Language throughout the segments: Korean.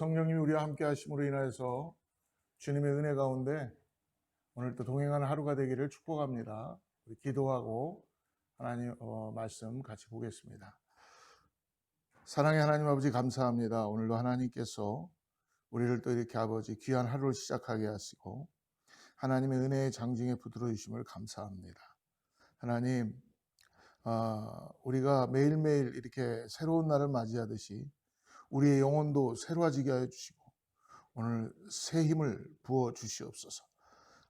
성령님이 우리와 함께 하심으로 인하여서 주님의 은혜 가운데 오늘 또 동행하는 하루가 되기를 축복합니다. 기도하고 하나님 어, 말씀 같이 보겠습니다. 사랑의 하나님 아버지 감사합니다. 오늘도 하나님께서 우리를 또 이렇게 아버지 귀한 하루를 시작하게 하시고 하나님의 은혜의 장중에 부드러 주심을 감사합니다. 하나님 아, 우리가 매일매일 이렇게 새로운 날을 맞이하듯이 우리의 영혼도 새로워지게 하여 주시고 오늘 새 힘을 부어 주시옵소서.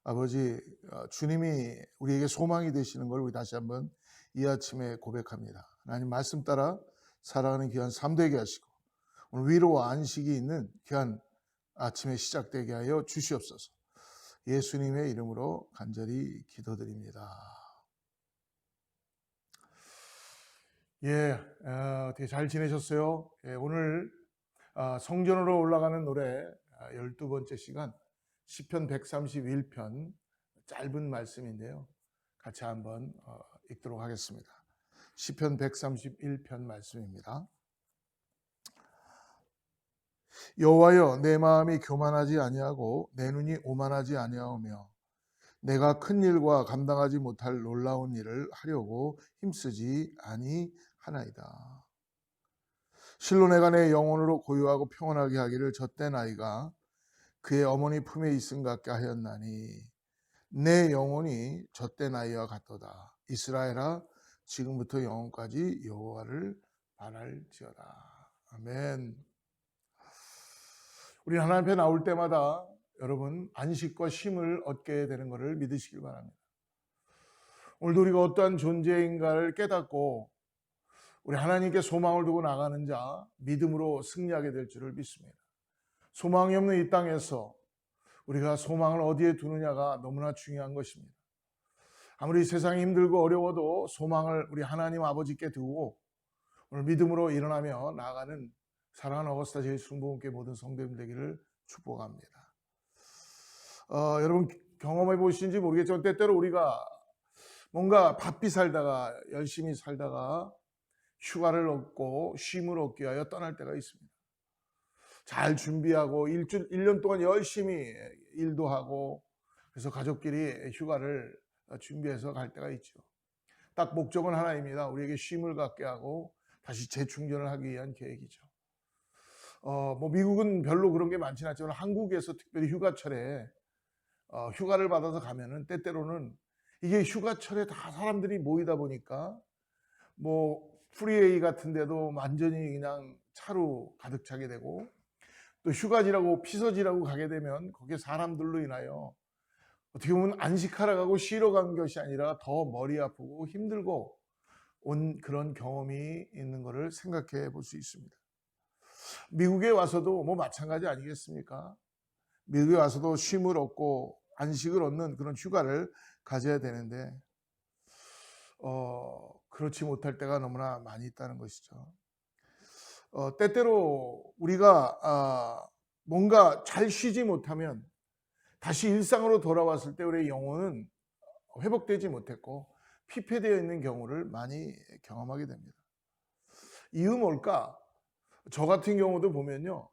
아버지 어, 주님이 우리에게 소망이 되시는 걸 우리 다시 한번 이 아침에 고백합니다. 하나님 말씀 따라 살아가는 귀한 삶 되게 하시고 오늘 위로와 안식이 있는 귀한 아침에 시작되게 하여 주시옵소서. 예수님의 이름으로 간절히 기도드립니다. 예, 어, 어떻게 잘 지내셨어요? 예, 오늘 아, 성전으로 올라가는 노래 아, 12번째 시간 시편 131편 짧은 말씀인데요. 같이 한번 어, 읽도록 하겠습니다. 시편 131편 말씀입니다. 여호와여 내 마음이 교만하지 아니하고 내 눈이 오만하지 아니하오며 내가 큰 일과 감당하지 못할 놀라운 일을 하려고 힘쓰지 아니하 나이다. 실로 내가 내 영혼으로 고요하고 평온하게 하기를 젖된 아이가 그의 어머니 품에 있음 같게 하였나니 내 영혼이 젖된 아이와 같도다. 이스라엘아 지금부터 영원까지 여호와를 바랄지어다. 아멘. 우리 하나님 앞에 나올 때마다 여러분 안식과 쉼을 얻게 되는 것을 믿으시길 바랍니다. 오늘도 우리가 어떠한 존재인가를 깨닫고 우리 하나님께 소망을 두고 나가는 자 믿음으로 승리하게 될 줄을 믿습니다. 소망이 없는 이 땅에서 우리가 소망을 어디에 두느냐가 너무나 중요한 것입니다. 아무리 세상이 힘들고 어려워도 소망을 우리 하나님 아버지께 두고 오늘 믿음으로 일어나며 나아가는 사랑하는 어거스타 제일 순복음께 모든 성도님 되기를 축복합니다. 어, 여러분 경험해 보신지 모르겠지만 때때로 우리가 뭔가 바삐 살다가 열심히 살다가 휴가를 얻고 쉼을 얻기 위하여 떠날 때가 있습니다. 잘 준비하고 일주, 1년 동안 열심히 일도 하고 그래서 가족끼리 휴가를 준비해서 갈 때가 있죠. 딱 목적은 하나입니다. 우리에게 쉼을 갖게 하고 다시 재충전을 하기 위한 계획이죠. 어, 뭐 미국은 별로 그런 게 많지는 않지만 한국에서 특별히 휴가철에 어, 휴가를 받아서 가면은 때때로는 이게 휴가철에 다 사람들이 모이다 보니까 뭐 프리웨이 같은 데도 완전히 그냥 차로 가득 차게 되고 또 휴가지라고 피서지라고 가게 되면 거기에 사람들로 인하여 어떻게 보면 안식하러 가고 쉬러 간 것이 아니라 더 머리 아프고 힘들고 온 그런 경험이 있는 것을 생각해 볼 수 있습니다. 미국에 와서도 뭐 마찬가지 아니겠습니까? 미국에 와서도 쉼을 얻고 안식을 얻는 그런 휴가를 가져야 되는데 어, 그렇지 못할 때가 너무나 많이 있다는 것이죠. 어, 때때로 우리가 아, 뭔가 잘 쉬지 못하면 다시 일상으로 돌아왔을 때 우리의 영혼은 회복되지 못했고 피폐되어 있는 경우를 많이 경험하게 됩니다. 이유 뭘까? 저 같은 경우도 보면요.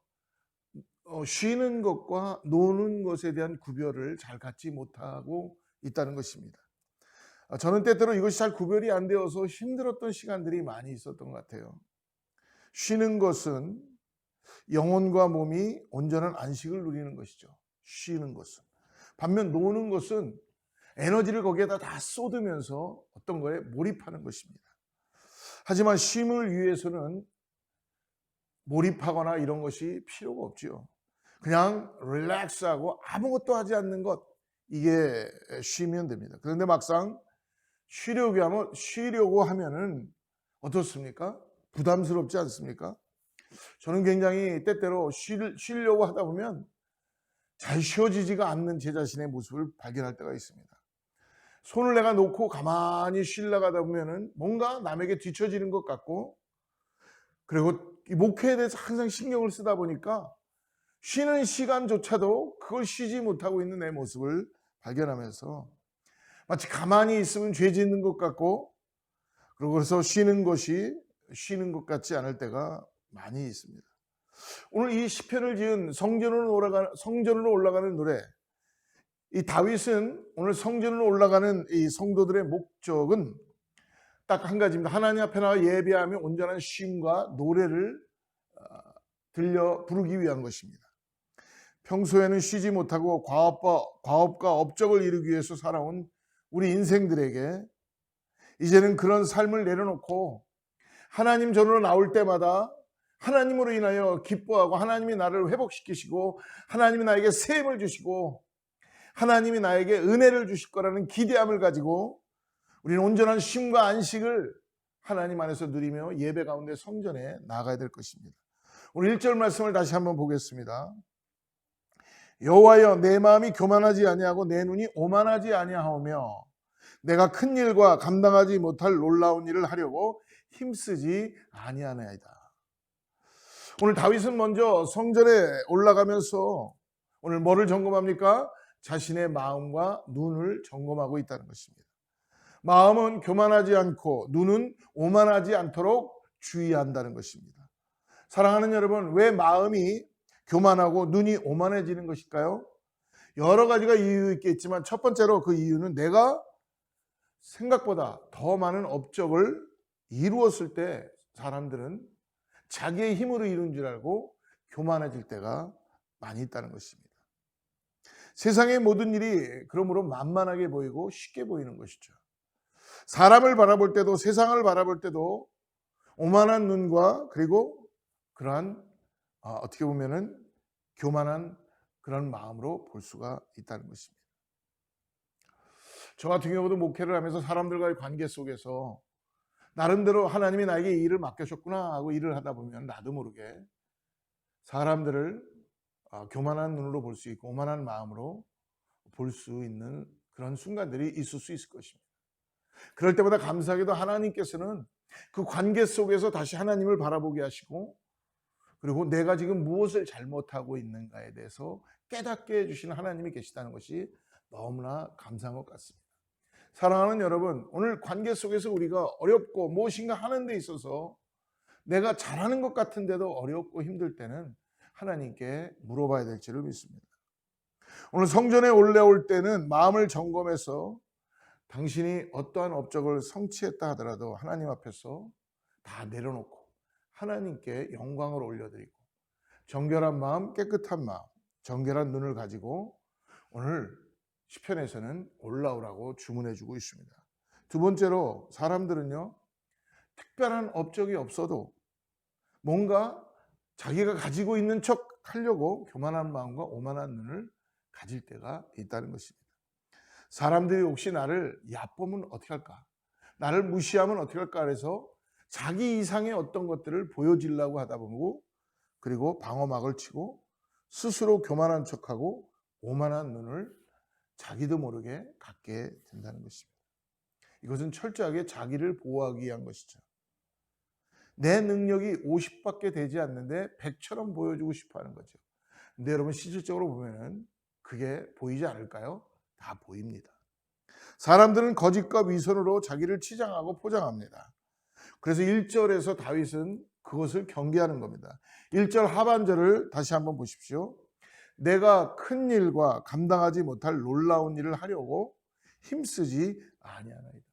어, 쉬는 것과 노는 것에 대한 구별을 잘 갖지 못하고 있다는 것입니다. 어, 저는 때때로 이것이 잘 구별이 안 되어서 힘들었던 시간들이 많이 있었던 것 같아요. 쉬는 것은 영혼과 몸이 온전한 안식을 누리는 것이죠. 쉬는 것은. 반면 노는 것은 에너지를 거기에다 다 쏟으면서 어떤 거에 몰입하는 것입니다. 하지만 쉼을 위해서는 몰입하거나 이런 것이 필요가 없죠. 그냥 릴렉스하고 아무것도 하지 않는 것 이게 쉬면 됩니다. 그런데 막상 쉬려고 하면 쉬려고 하면은 어떻습니까? 부담스럽지 않습니까? 저는 굉장히 때때로 쉴, 쉬려고 하다 보면 잘 쉬어지지가 않는 제 자신의 모습을 발견할 때가 있습니다. 손을 내가 놓고 가만히 쉬려고 하다 보면은 뭔가 남에게 뒤처지는 것 같고 그리고 목회에 대해서 항상 신경을 쓰다 보니까 쉬는 시간조차도 그걸 쉬지 못하고 있는 내 모습을 발견하면서 마치 가만히 있으면 죄 짓는 것 같고 그러고서 쉬는 것이 쉬는 것 같지 않을 때가 많이 있습니다. 오늘 이 시편을 지은 성전으로 올라가 성전으로 올라가는 노래. 이 다윗은 오늘 성전으로 올라가는 이 성도들의 목적은 딱 한 가지입니다. 하나님 앞에 나와 예배하며 온전한 쉼과 노래를 어, 들려 부르기 위한 것입니다. 평소에는 쉬지 못하고 과업과, 과업과 업적을 이루기 위해서 살아온 우리 인생들에게 이제는 그런 삶을 내려놓고 하나님 전으로 나올 때마다 하나님으로 인하여 기뻐하고 하나님이 나를 회복시키시고 하나님이 나에게 세임을 주시고 하나님이 나에게 은혜를 주실 거라는 기대함을 가지고 우리는 온전한 쉼과 안식을 하나님 안에서 누리며 예배 가운데 성전에 나가야 될 것입니다. 오늘 1절 말씀을 다시 한번 보겠습니다. 여호와여 내 마음이 교만하지 아니하고 내 눈이 오만하지 아니하오며 내가 큰 일과 감당하지 못할 놀라운 일을 하려고 힘쓰지 아니하나이다. 오늘 다윗은 먼저 성전에 올라가면서 오늘 뭐를 점검합니까? 자신의 마음과 눈을 점검하고 있다는 것입니다. 마음은 교만하지 않고 눈은 오만하지 않도록 주의한다는 것입니다. 사랑하는 여러분, 왜 마음이 교만하고 눈이 오만해지는 것일까요? 여러 가지가 이유 있겠지만 첫 번째로 그 이유는 내가 생각보다 더 많은 업적을 이루었을 때 사람들은 자기의 힘으로 이룬 줄 알고 교만해질 때가 많이 있다는 것입니다. 세상의 모든 일이 그러므로 만만하게 보이고 쉽게 보이는 것이죠. 사람을 바라볼 때도 세상을 바라볼 때도 오만한 눈과 그리고 그러한 어, 어떻게 보면은 교만한 그런 마음으로 볼 수가 있다는 것입니다. 저 같은 경우도 목회를 하면서 사람들과의 관계 속에서 나름대로 하나님이 나에게 이 일을 맡겨줬구나 하고 일을 하다 보면 나도 모르게 사람들을 어, 교만한 눈으로 볼 수 있고 오만한 마음으로 볼 수 있는 그런 순간들이 있을 수 있을 것입니다. 그럴 때마다 감사하게도 하나님께서는 그 관계 속에서 다시 하나님을 바라보게 하시고 그리고 내가 지금 무엇을 잘못하고 있는가에 대해서 깨닫게 해주시는 하나님이 계시다는 것이 너무나 감사한 것 같습니다. 사랑하는 여러분, 오늘 관계 속에서 우리가 어렵고 무엇인가 하는 데 있어서 내가 잘하는 것 같은데도 어렵고 힘들 때는 하나님께 물어봐야 될 줄을 믿습니다. 오늘 성전에 올라올 때는 마음을 점검해서 당신이 어떠한 업적을 성취했다 하더라도 하나님 앞에서 다 내려놓고 하나님께 영광을 올려드리고 정결한 마음, 깨끗한 마음, 정결한 눈을 가지고 오늘 시편에서는 올라오라고 주문해 주고 있습니다. 두 번째로 사람들은요. 특별한 업적이 없어도 뭔가 자기가 가지고 있는 척 하려고 교만한 마음과 오만한 눈을 가질 때가 있다는 것입니다. 사람들이 혹시 나를 얕보면 어떻게 할까? 나를 무시하면 어떻게 할까? 그래서 자기 이상의 어떤 것들을 보여주려고 하다 보고 그리고 방어막을 치고 스스로 교만한 척하고 오만한 눈을 자기도 모르게 갖게 된다는 것입니다. 이것은 철저하게 자기를 보호하기 위한 것이죠. 내 능력이 50밖에 되지 않는데 100처럼 보여주고 싶어 하는 거죠. 근데 여러분 실질적으로 보면은 그게 보이지 않을까요? 다 보입니다. 사람들은 거짓과 위선으로 자기를 치장하고 포장합니다. 그래서 1절에서 다윗은 그것을 경계하는 겁니다. 1절 하반절을 다시 한번 보십시오. 내가 큰 일과 감당하지 못할 놀라운 일을 하려고 힘쓰지 아니하나이다.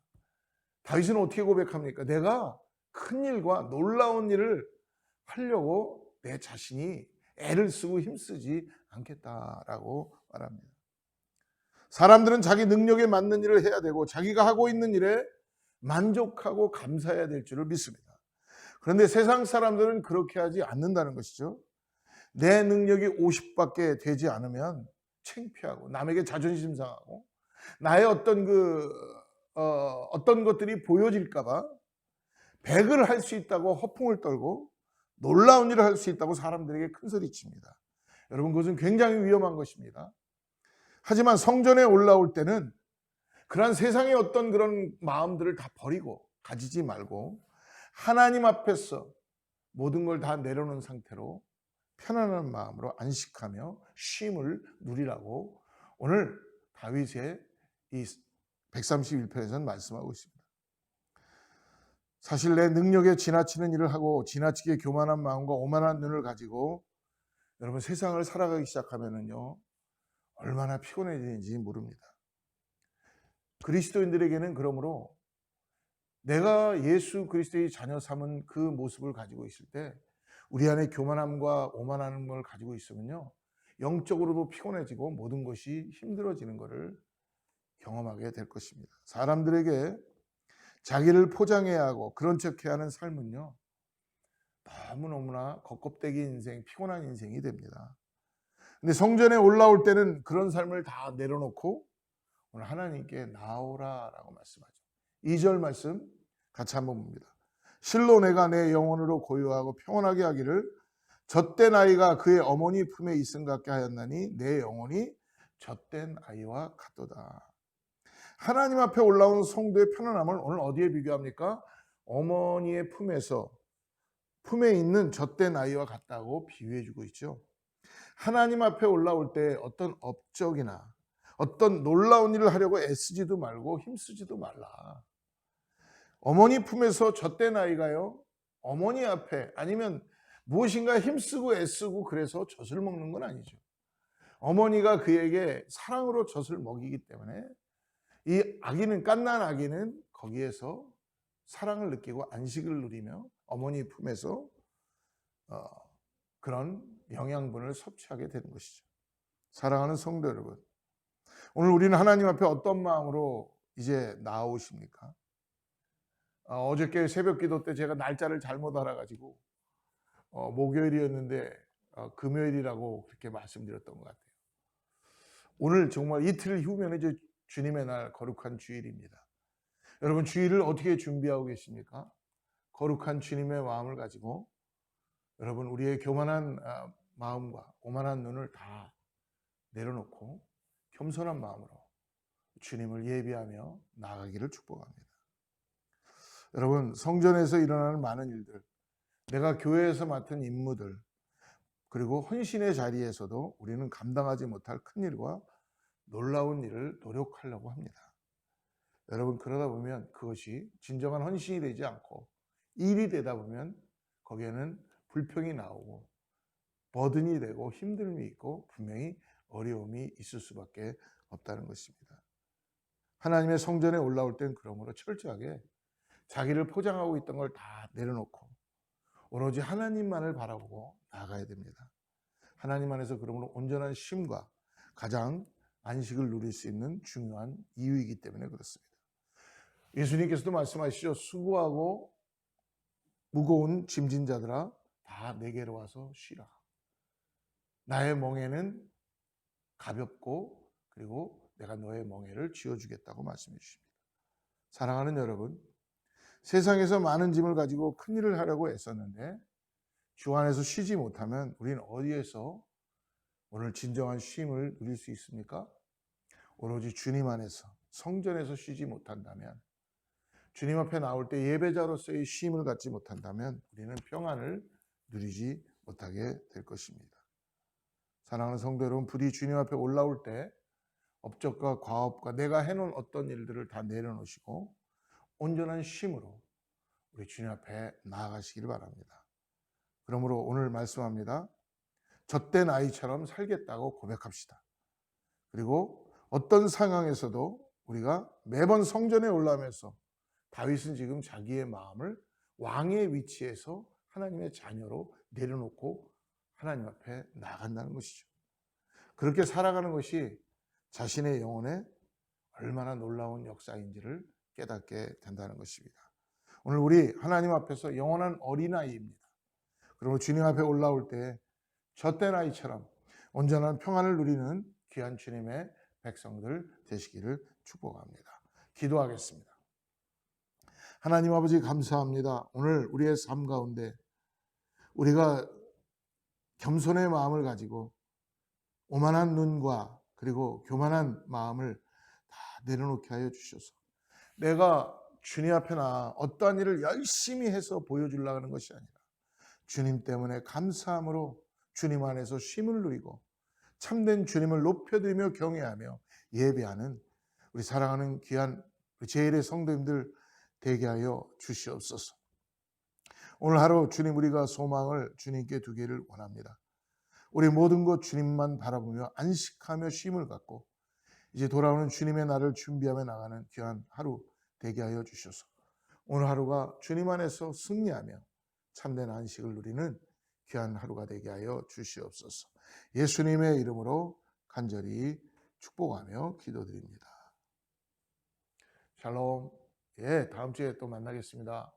다윗은 어떻게 고백합니까? 내가 큰 일과 놀라운 일을 하려고 내 자신이 애를 쓰고 힘쓰지 않겠다라고 말합니다. 사람들은 자기 능력에 맞는 일을 해야 되고 자기가 하고 있는 일에 만족하고 감사해야 될 줄을 믿습니다. 그런데 세상 사람들은 그렇게 하지 않는다는 것이죠. 내 능력이 50밖에 되지 않으면 창피하고 남에게 자존심 상하고 나의 어떤 그 어, 어떤 것들이 보여질까봐 백을 할 수 있다고 허풍을 떨고 놀라운 일을 할 수 있다고 사람들에게 큰 소리 칩니다. 여러분 그것은 굉장히 위험한 것입니다. 하지만 성전에 올라올 때는 그러한 세상의 어떤 그런 마음들을 다 버리고 가지지 말고 하나님 앞에서 모든 걸 다 내려놓은 상태로 편안한 마음으로 안식하며 쉼을 누리라고 오늘 다윗의 이 131편에서는 말씀하고 있습니다. 사실 내 능력에 지나치는 일을 하고 지나치게 교만한 마음과 오만한 눈을 가지고 여러분 세상을 살아가기 시작하면은요 얼마나 피곤해지는지 모릅니다. 그리스도인들에게는 그러므로 내가 예수 그리스도의 자녀 삼은 그 모습을 가지고 있을 때 우리 안에 교만함과 오만함을 가지고 있으면요 영적으로도 피곤해지고 모든 것이 힘들어지는 것을 경험하게 될 것입니다. 사람들에게 자기를 포장해야 하고 그런 척해야 하는 삶은요 너무너무나 겁겁대기 인생, 피곤한 인생이 됩니다. 근데 성전에 올라올 때는 그런 삶을 다 내려놓고 오늘 하나님께 나오라라고 말씀하죠. 2절 말씀 같이 한번 봅니다. 실로 내가 내 영혼으로 고요하고 평온하게 하기를 젖된 아이가 그의 어머니 품에 있음 같게 하였나니 내 영혼이 젖된 아이와 같도다. 하나님 앞에 올라온 성도의 편안함을 오늘 어디에 비교합니까? 어머니의 품에서 품에 있는 젖된 아이와 같다고 비유해주고 있죠. 하나님 앞에 올라올 때 어떤 업적이나 어떤 놀라운 일을 하려고 애쓰지도 말고 힘쓰지도 말라. 어머니 품에서 젖된 아이가요, 어머니 앞에 아니면 무엇인가 힘쓰고 애쓰고 그래서 젖을 먹는 건 아니죠. 어머니가 그에게 사랑으로 젖을 먹이기 때문에 이 아기는 깐난 아기는 거기에서 사랑을 느끼고 안식을 누리며 어머니 품에서 어, 그런 영양분을 섭취하게 되는 것이죠. 사랑하는 성도 여러분, 오늘 우리는 하나님 앞에 어떤 마음으로 이제 나오십니까? 어, 어저께 새벽 기도 때 제가 날짜를 잘못 알아가지고 어, 목요일이었는데 어, 금요일이라고 그렇게 말씀드렸던 것 같아요. 오늘 정말 이틀 후면 이제 주님의 날 거룩한 주일입니다. 여러분 주일을 어떻게 준비하고 계십니까? 거룩한 주님의 마음을 가지고 여러분 우리의 교만한 아, 마음과 오만한 눈을 다 내려놓고 겸손한 마음으로 주님을 예비하며 나아가기를 축복합니다. 여러분 성전에서 일어나는 많은 일들, 내가 교회에서 맡은 임무들, 그리고 헌신의 자리에서도 우리는 감당하지 못할 큰 일과 놀라운 일을 노력하려고 합니다. 여러분 그러다 보면 그것이 진정한 헌신이 되지 않고 일이 되다 보면 거기에는 불평이 나오고 버든이 되고 힘듦이 있고 분명히 어려움이 있을 수밖에 없다는 것입니다. 하나님의 성전에 올라올 땐 그러므로 철저하게 자기를 포장하고 있던 걸 다 내려놓고 오로지 하나님만을 바라보고 나아가야 됩니다. 하나님 안에서 그러므로 온전한 쉼과 가장 안식을 누릴 수 있는 중요한 이유이기 때문에 그렇습니다. 예수님께서도 말씀하시죠. 수고하고 무거운 짐진 자들아 다 내게로 와서 쉬라. 나의 멍에는 가볍고 그리고 내가 너의 멍에를 쥐어주겠다고 말씀해 주십니다. 사랑하는 여러분, 세상에서 많은 짐을 가지고 큰 일을 하려고 애썼는데 주 안에서 쉬지 못하면 우리는 어디에서 오늘 진정한 쉼을 누릴 수 있습니까? 오로지 주님 안에서 성전에서 쉬지 못한다면 주님 앞에 나올 때 예배자로서의 쉼을 갖지 못한다면 우리는 평안을 누리지 못하게 될 것입니다. 사랑하는 성도 여러분, 부디 주님 앞에 올라올 때 업적과 과업과 내가 해놓은 어떤 일들을 다 내려놓으시고 온전한 쉼으로 우리 주님 앞에 나아가시기를 바랍니다. 그러므로 오늘 말씀합니다. 젖된 아이처럼 살겠다고 고백합시다. 그리고 어떤 상황에서도 우리가 매번 성전에 올라오면서 다윗은 지금 자기의 마음을 왕의 위치에서 하나님의 자녀로 내려놓고 하나님 앞에 나간다는 것이죠. 그렇게 살아가는 것이 자신의 영혼에 얼마나 놀라운 역사인지를 깨닫게 된다는 것입니다. 오늘 우리 하나님 앞에서 영원한 어린아이입니다. 그리고 주님 앞에 올라올 때 젖된 아이처럼 온전한 평안을 누리는 귀한 주님의 백성들 되시기를 축복합니다. 기도하겠습니다. 하나님 아버지 감사합니다. 오늘 우리의 삶 가운데 우리가 겸손의 마음을 가지고 오만한 눈과 그리고 교만한 마음을 다 내려놓게 하여 주셔서 내가 주님 앞에 나 어떠한 일을 열심히 해서 보여주려고 하는 것이 아니라 주님 때문에 감사함으로 주님 안에서 쉼을 누리고 참된 주님을 높여드리며 경외하며 예배하는 우리 사랑하는 귀한 제일의 성도님들 되게 하여 주시옵소서. 오늘 하루 주님 우리가 소망을 주님께 두기를 원합니다. 우리 모든 것 주님만 바라보며 안식하며 쉼을 갖고 이제 돌아오는 주님의 날을 준비하며 나가는 귀한 하루 되게 하여 주셔서 오늘 하루가 주님 안에서 승리하며 참된 안식을 누리는 귀한 하루가 되게 하여 주시옵소서. 예수님의 이름으로 간절히 축복하며 기도드립니다. 샬롬. 예, 다음 주에 또 만나겠습니다.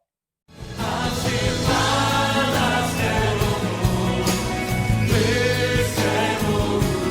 그 세모를